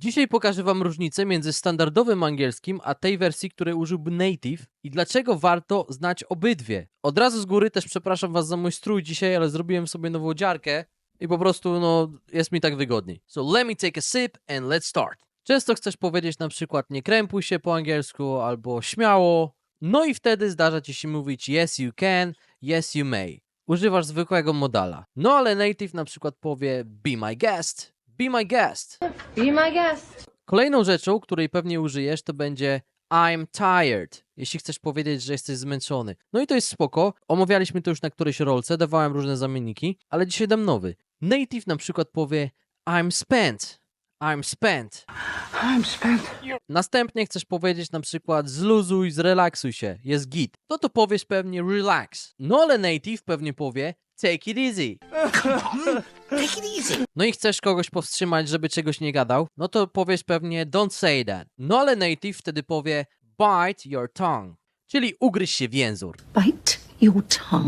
Dzisiaj pokażę wam różnicę między standardowym angielskim a tej wersji, której użyłby native i dlaczego warto znać obydwie. Od razu z góry też przepraszam was za mój strój dzisiaj, ale zrobiłem sobie nową dziarkę i po prostu no jest mi tak wygodniej. So let me take a sip and let's start. Często chcesz powiedzieć na przykład nie krępuj się po angielsku albo śmiało. No i wtedy zdarza ci się mówić yes you can, yes you may. Używasz zwykłego modala. No ale native na przykład powie be my guest, be my guest. Be my guest. Kolejną rzeczą, której pewnie użyjesz, to będzie I'm tired, jeśli chcesz powiedzieć, że jesteś zmęczony. No i to jest spoko. Omawialiśmy to już na którejś rolce, dawałem różne zamienniki, ale dzisiaj dam nowy. Native na przykład powie I'm spent. I'm spent. I'm spent. Następnie chcesz powiedzieć na przykład zluzuj, zrelaksuj się, jest git. No to powiesz pewnie relax. No ale native pewnie powie take it easy. No i chcesz kogoś powstrzymać, żeby czegoś nie gadał, no to powiesz pewnie don't say that. No ale native wtedy powie bite your tongue, czyli ugryź się w język. Bite your tongue.